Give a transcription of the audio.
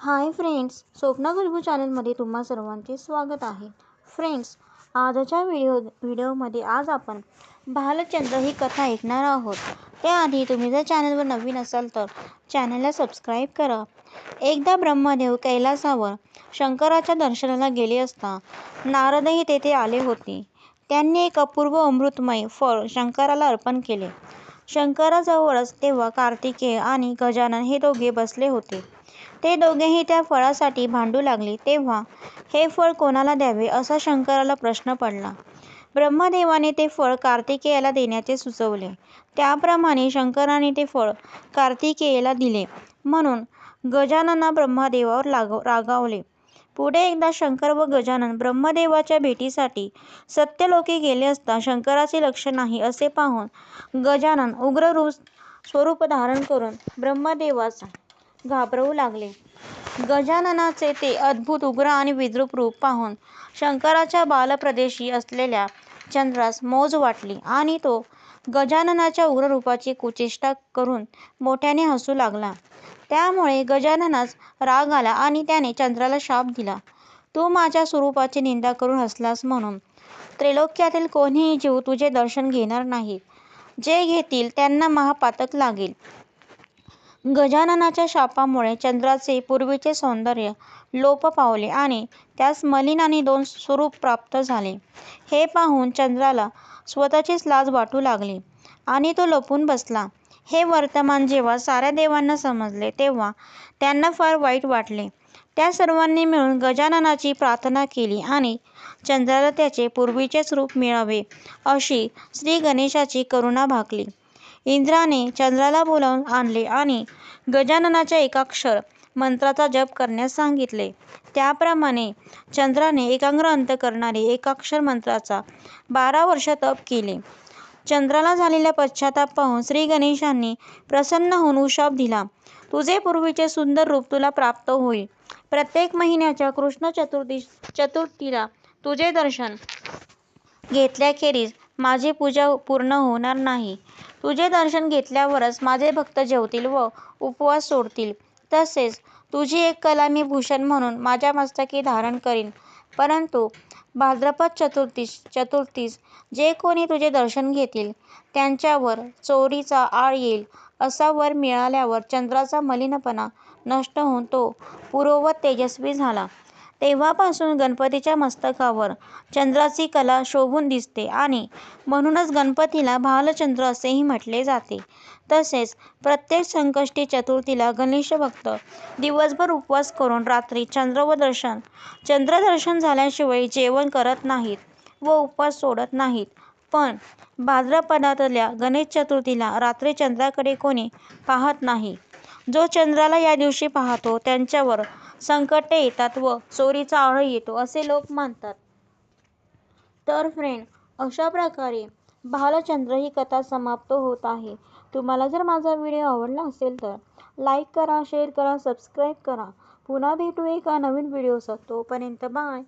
Hi friends Swapna गुलबू चॅनलमध्ये तुम्हा सर्वांचे स्वागत आहे. फ्रेंड्स आजच्या व्हिडिओ व्हिडिओमध्ये आज आपण भालचंद्र ही कथा ऐकणार आहोत. त्याआधी तुम्ही जर चॅनलवर नवीन असाल तर चॅनलला सबस्क्राईब करा. एकदा ब्रह्मदेव कैलासावर शंकराच्या दर्शनाला गेले असता नारदही तेथे आले होते. त्यांनी एक अपूर्व अमृतमय फळ शंकराला अर्पण केले. शंकराजवळच तेव्हा कार्तिकेय आणि गजानन हे दोघे बसले होते. ते दोघेही त्या फळासाठी भांडू लागले. तेव्हा हे फळ कोणाला द्यावे असा शंकराला प्रश्न पडला. ब्रह्मदेवाने ते फळ कार्तिकेयाला देण्याचे सुचवले. त्याप्रमाणे शंकराने ते फळ कार्तिकेयाला दिले. म्हणून गजानना ब्रह्मदेवावर लाग रागावले. पुढे एकदा शंकर व गजानन ब्रह्मदेवाच्या भेटीसाठी सत्यलोकी गेले असता शंकराचे लक्ष नाही असे पाहून गजानन उग्र रूप स्वरूप धारण करून ब्रह्मदेवास घाबरवू लागले. गजाननाचे ते अद्भुत उग्र आणि विद्रूप रूप पाहून शंकराच्या बालप्रदेशी असलेल्या चंद्रास मोज वाटली आणि तो गजाननाच्या उग्र रूपाची कुचेष्टा करून मोठ्याने हसू लागला. त्यामुळे गजाननास राग आला आणि त्याने चंद्राला शाप दिला. तू माझ्या स्वरूपाची निंदा करून हसलास म्हणून. त्रैलोक्यातील कोणीही जीव तुझे दर्शन घेणार नाही. जे घेतील त्यांना महापातक लागेल. गजाननाच्या शापामुळे चंद्राचे पूर्वीचे सौंदर्य लोप पावले आणि त्यास मलिन आणि दोन स्वरूप प्राप्त झाले. हे पाहून चंद्राला स्वतःचीच लाज वाटू लागली आणि तो लपून बसला. हे वर्तमान जेव्हा साऱ्या देवांना समजले तेव्हा त्यांना फार वाईट वाटले. त्या सर्वांनी मिळून गजाननाची प्रार्थना केली आणि चंद्राला त्याचे पूर्वीचेच रूप मिळावे अशी श्री गणेशाची करुणा भाकली इंद्राने चंद्राला बोलावून आणले आणि गजाननाच्या एकाक्षर मंत्राचा जप करण्यास सांगितले. त्याप्रमाणे चंद्राने एकाग्र अंतःकरणाने एकाक्षर मंत्राचा बारा वर्ष तप केले. चंद्राला झालेला पश्चाताप पाहून श्री गणेशांनी प्रसन्न होऊन उशाप दिला. तुझे पूर्वीचे सुंदर रूप तुला प्राप्त होईल. प्रत्येक महिन्याच्या कृष्ण चतुर्थी चतुर्थीला तुझे दर्शन घेतल्याखेरीज माझी पूजा पूर्ण होणार नाही. तुझे दर्शन घेतल्यावरच माझे भक्त जेवतील व उपवास सोडतील. तसेच तुझी एक कला मी भूषण म्हणून माझ्या मस्तकी धारण करीन. परंतु भाद्रपद चतुर्थीस चतुर्थीस जे कोणी तुझे दर्शन घेतील त्यांच्यावर चोरीचा आळ येईल असा वर मिळाल्यावर चंद्राचा मलिनपणा नष्ट होऊन तो पूर्ववत तेजस्वी झाला. तेव्हापासून गणपतीच्या मस्तकावर चंद्राची कला शोभून दिसते आणि म्हणूनच गणपतीला भालचंद्र असेही म्हटले जाते. तसेच प्रत्येक संकष्टी चतुर्थीला गणेश भक्त दिवसभर उपवास करून रात्री चंद्र व दर्शन चंद्रदर्शन झाल्याशिवाय जेवण करत नाहीत व उपवास सोडत नाहीत. पण भाद्रपदातल्या गणेश चतुर्थीला रात्री चंद्राकडे कोणी पाहत नाही. जो चंद्राला या दिवशी पाहतो त्यांच्यावर संकटे येतात व चोरीचा आळ येतो असे लोक मानतात तर फ्रेंड अशा प्रकारे भालचंद्र ही कथा समाप्त होत आहे. तुम्हाला जर माझा व्हिडिओ आवडला असेल तर लाईक करा शेअर करा सबस्क्राईब करा. पुन्हा भेटू एका नवीन व्हिडिओसह तोपर्यंत बाय